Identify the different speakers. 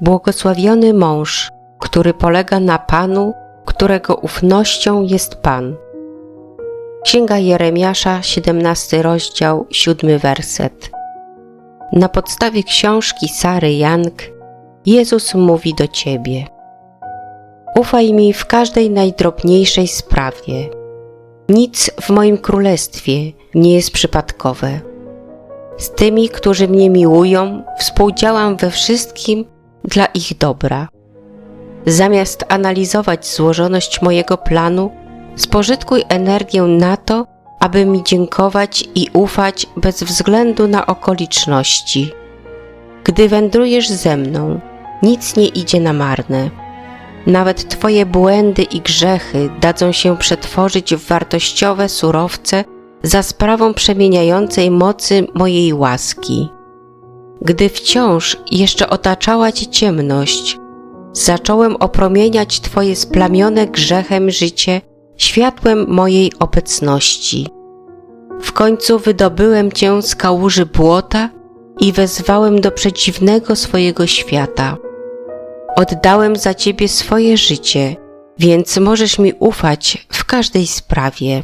Speaker 1: Błogosławiony mąż, który polega na Panu, którego ufnością jest Pan. Księga Jeremiasza, 17 rozdział, 7 werset. Na podstawie książki Sary Young Jezus mówi do Ciebie. Ufaj mi w każdej najdrobniejszej sprawie. Nic w moim królestwie nie jest przypadkowe. Z tymi, którzy mnie miłują, współdziałam we wszystkim dla ich dobra. Zamiast analizować złożoność mojego planu, spożytkuj energię na to, aby mi dziękować i ufać bez względu na okoliczności. Gdy wędrujesz ze mną, nic nie idzie na marne. Nawet Twoje błędy i grzechy dadzą się przetworzyć w wartościowe surowce za sprawą przemieniającej mocy mojej łaski. Gdy wciąż jeszcze otaczała Cię ciemność, zacząłem opromieniać Twoje splamione grzechem życie światłem mojej obecności. W końcu wydobyłem Cię z kałuży błota i wezwałem do przeciwnego swojego świata. Oddałem za Ciebie swoje życie, więc możesz mi ufać w każdej sprawie.